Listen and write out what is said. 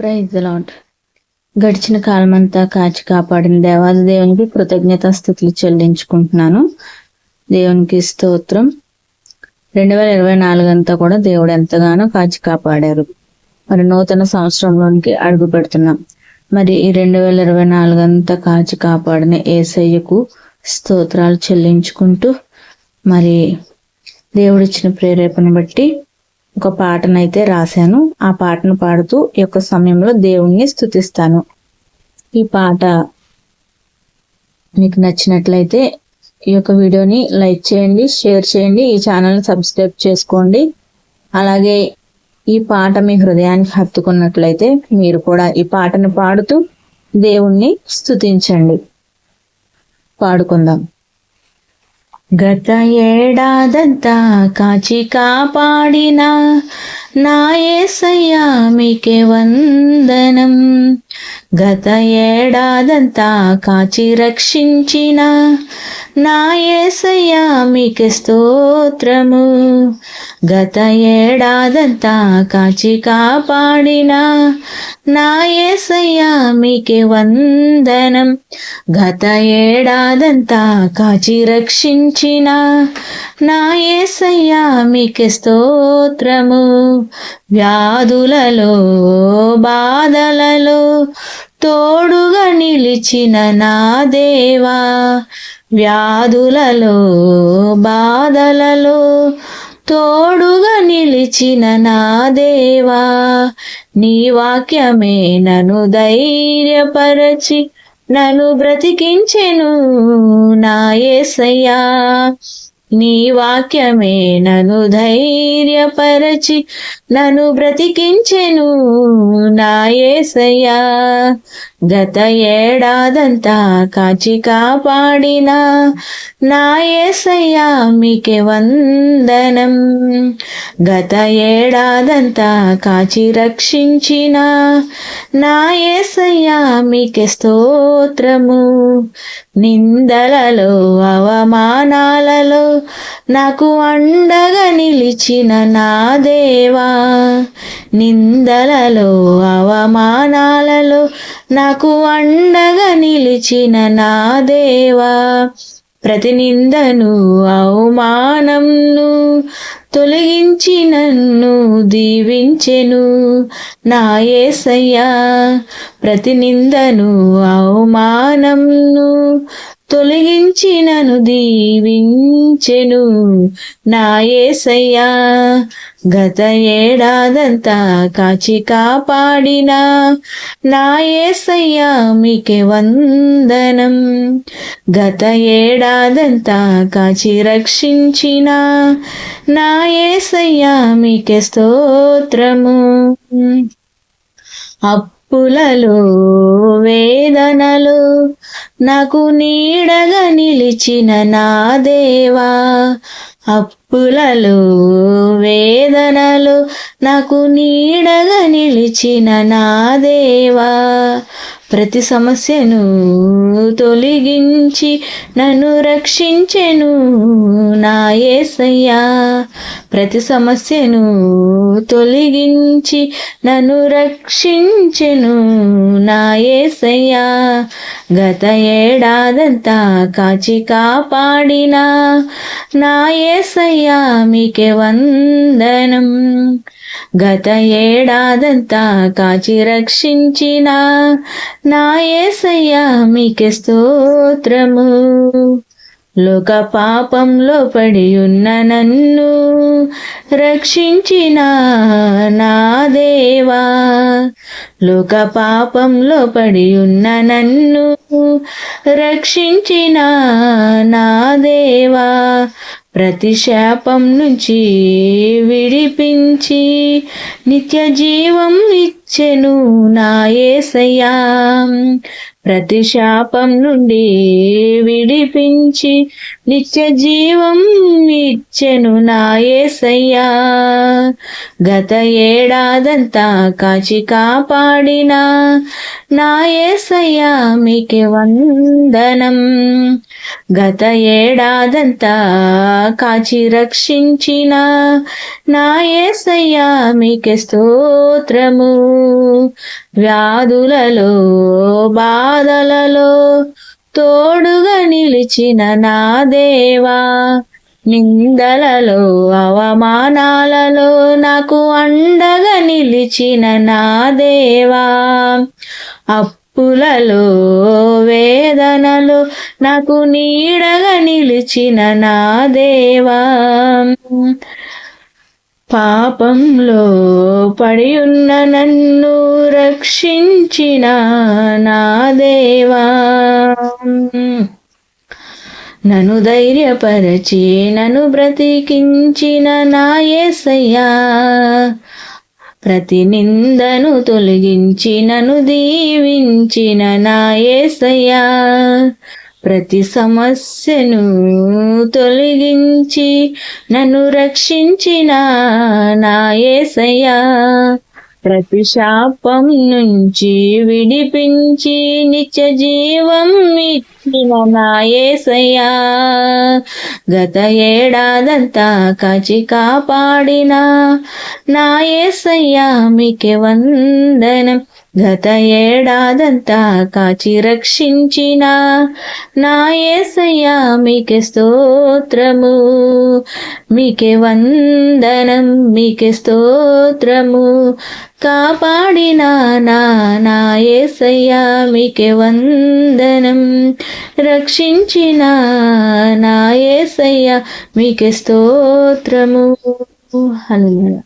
Praise lot గడిచిన కాలమంతా కాచి కాపాడిన దేవాది దేవునికి కృతజ్ఞతాస్థుతులు చెల్లించుకుంటున్నాను. దేవునికి స్తోత్రం. రెండు వేల ఇరవై నాలుగు అంతా కూడా దేవుడు ఎంతగానో కాచి కాపాడారు. మరి నూతన సంవత్సరంలోనికి అడుగు పెడుతున్నాం. మరి ఈ రెండు వేల ఇరవై నాలుగు అంతా కాచి కాపాడిన ఏసయ్యకు స్తోత్రాలు చెల్లించుకుంటూ మరి దేవుడిచ్చిన ప్రేరేపణ బట్టి ఒక పాటనైతే రాశాను. ఆ పాటను పాడుతూ ఈ యొక్క సమయంలో దేవుణ్ణి స్థుతిస్తాను ఈ పాట మీకు నచ్చినట్లయితే ఈ యొక్క వీడియోని లైక్ చేయండి షేర్ చేయండి ఈ ఛానల్ని సబ్స్క్రైబ్ చేసుకోండి. అలాగే ఈ పాట మీ హృదయానికి హత్తుకున్నట్లయితే మీరు కూడా ఈ పాటను పాడుతూ దేవుణ్ణి స్థుతించండి పాడుకుందాం. గత ఏడాదంతా కాచి కాపాడిన నా ఏసయ్యా మీకే వందనం. గత ఏడాదంతా కాచి రక్షించిన నా ఏసయ్యా మీకే స్తోత్రము. గత ఏడాదంతా కాచి కాపాడిన నా ఏసయ్యా మీకే వందనం. గత ఏడాదంతా కాచి రక్షించిన నా ఏసయ్యా మీకే స్తోత్రము. వ్యాధులలో బాధలలో తోడుగా నిలిచిన నా దేవా. వ్యాధులలో బాధలలో తోడుగా నిలిచిన నా దేవా నీ వాక్యమే నను ధైర్యపరచి నన్ను బ్రతికించెను నా ఏసయ్యా. నీ వాక్యమే నను ధైర్యపరచి నన్ను బ్రతికించెను నా ఏసయ్యా. గత ఏడాదంతా కాచి కాపాడిన నా ఏసయ్యా మీకే వందనం. గత ఏడాదంతా కాచి రక్షించిన నా ఏసయ్యా మీకే స్తోత్రము. నిందలలో అవమానాలలో నాకు అండగా నిలిచిన నా దేవా. నిందలలో అవమానాలలో నాకు అండగా నిలిచిన నా దేవా ప్రతి నిందను అవమానంను తొలగించి నన్ను దీవించెను. నా ఏసయ్యా ప్రతి నిందను అవమానంను తొలగించి నన్ను దీవించెను నా ఏసయ్యా. గత ఏడాదంతా కాచి కాపాడిన నా ఏసయ్యా మీకే వందనం. గత ఏడాదంతా కాచి రక్షించిన నా ఏసయ్యా మీకే స్తోత్రము. పులలు వేదనలు నాకు నీడగా నిలిచిన నా దేవా. అప్పులలో వేదనలు నాకు నీడగా నిలిచిన నా దేవా. ప్రతి సమస్యను తొలగించి నన్ను రక్షించెను నా ఏసయ్యా. ప్రతి సమస్యను తొలగించి నన్ను రక్షించెను నా ఏసయ్యా. గత ఏడాదంతా కాచి కాపాడిన నా ఏసయ్యా మీకే వందనం. గత ఏడాదంతా కాచి రక్షించిన నా ఏసయ్యా మీకే స్తోత్రము. లోక పాపంలో పడి ఉన్న నన్ను రక్షించిన నా దేవా. లోక పాపంలో పడి ఉన్న నన్ను రక్షించిన నా దేవా. ప్రతి శాపం నుంచి విడిపించి నిత్య జీవం ఇచ్చెను నా ఏసయ్యా. ప్రతి శాపం నుండి విడిపించి నిత్య జీవం ఇచ్చెను నాయసయ్యా గత ఏడాదంతా కాచి కాపాడిన నా ఏసయ్యా మీకే వందనం. గత ఏడాదంతా కాచి రక్షించిన నా ఏసయ్యా మీకే స్తోత్రము. వ్యాధులలో బాధలలో తోడుగా నిలిచిన నా దేవా నిందలలో అవమానాలలో నాకు అండగా నిలిచిన నా దేవా. అప్పులలో వేదనలు నాకు నీడగా నిలిచిన నా దేవా. పాపంలో పడి ఉన్న నన్ను రక్షించిన నా దేవా. నను ధైర్యపరచి నను బ్రతికించిన నా ఏసయ్యా. ప్రతి నిందను తొలగించి నను దీవించిన నా ఏసయ్యా. ప్రతి సమస్యను తొలగించి నన్ను రక్షించిన నా ఏసయ్యా. ప్రతి శాపం నుంచి విడిపించి నిత్య జీవం ఇచ్చిన నాయసయ్యా గత ఏడాదంతా కాచి కాపాడిన నాయసయ్యా మీకే వందనం. గత ఏడాదంతా కాచి రక్షించిన నా ఏసయ్యా మీకే స్తోత్రము. మీకే వందనం మీకే స్తోత్రము. కాపాడిన నా నా ఏసయ్యా మీకే వందనం. రక్షించిన నా ఏసయ్యా మీకే స్తోత్రము. హల్లెలూయా.